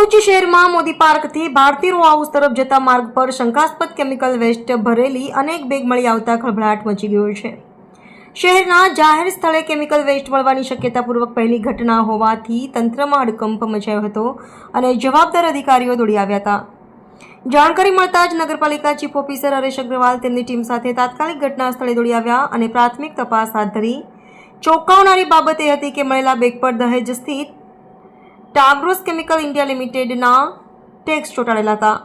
ભરૂચ શહેરમાં મોદી પાર્કથી Bharati row house તરફ જતા માર્ગ પર શંકાસ્પદ કેમિકલ વેસ્ટ ભરેલી અનેક બેગ મળી આવતા ખળભળાટ મચી ગયો છે. શહેરના જાહેર સ્થળે કેમિકલ વેસ્ટ મળવાની શક્યતાપૂર્વક પહેલી ઘટના હોવાથી તંત્રમાં હડકંપ મચાયો હતો અને જવાબદાર અધિકારીઓ દોડી આવ્યા હતા. જાણકારી મળતા જ નગરપાલિકા ચીફ ઓફિસર હરેશ અગ્રવાલ તેમની ટીમ સાથે તાત્કાલિક ઘટના સ્થળે દોડી આવ્યા અને પ્રાથમિક તપાસ હાથ ધરી. ચોંકાવનારી બાબત એ હતી કે મળેલા બેગ પર દહેજ સ્થિત ટાગ્રોસ કેમિકલ ઇન્ડિયા લિમિટેડના ટેક્સ ચોંટાડેલા હતા.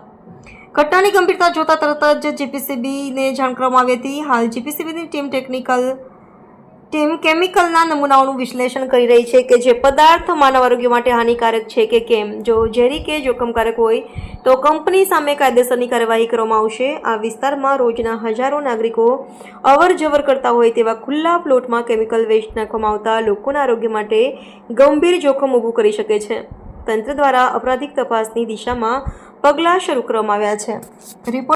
ઘટનાની ગંભીરતા જોતા તરત જ જીપીસીબીને જાણ કરવામાં આવી હતી. હાલ જીપીસીબીની ટીમ ટેકનિકલ ટીમ કેમિકલના નમૂનાઓનું વિશ્લેષણ કરી રહી છે કે જે પદાર્થ માનવ આરોગ્ય માટે હાનિકારક છે કે કેમ? જો ઝેરી કે જોખમકારક હોય, તો કંપની સામે કાયદેસરની કાર્યવાહી કરવામાં આવશે. આ વિસ્તારમાં રોજના હજારો નાગરિકો અવર જવર કરતા હોય તેવા ખુલ્લા પ્લોટમાં કેમિકલ વેસ્ટ નાખવામાં આવતા લોકોના આરોગ્ય માટે ગંભીર જોખમ ઊભું કરી શકે છે. તંત્ર દ્વારા અપરાધિક તપાસની દિશામાં પગલાં શરૂ કરવામાં આવ્યા છે. રિપોર્ટ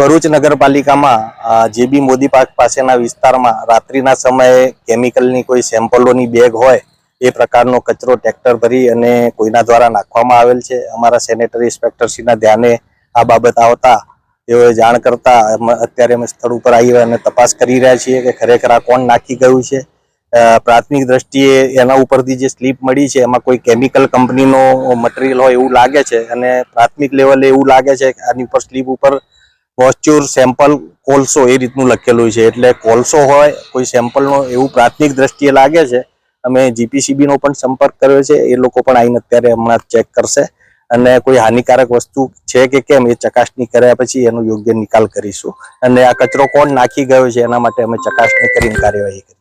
ભરૂચ નગરપાલિકામાં જેબી મોદી પાર્ક પાસેના વિસ્તારમાં રાત્રિના સમયે કેમિકલની કોઈ સેમ્પલોની બેગ હોય, એ પ્રકારનો કચરો ટ્રેક્ટર ભરી અને કોઈના દ્વારા નાખવામાં આવેલ છે. અમારા સેનેટરી ઇન્સ્પેક્ટરશ્રીના ધ્યાને આ બાબત આવતા તેઓએ જાણ કરતા અત્યારે અમે સ્થળ ઉપર આવી અને તપાસ કરી રહ્યા છીએ કે ખરેખર આ કોણ નાખી ગયું છે. પ્રાથમિક દ્રષ્ટિએ એના ઉપરથી જે સ્લીપ મળી છે, એમાં કોઈ કેમિકલ કંપનીનો મટીરિયલ હોય એવું લાગે છે અને પ્રાથમિક લેવલે એવું લાગે છે કે આની ઉપર સ્લીપ ઉપર મોઇશ્ચર સેમ્પલ, કોલસો એ રીતનું લખેલું છે. એટલે કોલસો હોય, કોઈ સેમ્પલનો એવું પ્રાથમિક દ્રષ્ટિએ લાગે છે, અમે જીપીસીબીનો પણ સંપર્ક કર્યો છે. એ લોકો પણ આવીને અત્યારે હમણાં ચેક કરશે. અને કોઈ હાનિકારક વસ્તુ છે કે કેમ, એ ચકાસણી કર્યા પછી એનો યોગ્ય નિકાલ કરીશું. અને આ કચરો કોણ નાખી ગયો છે, એના માટે અમે ચકાસણી કરીને કાર્યવાહી કરી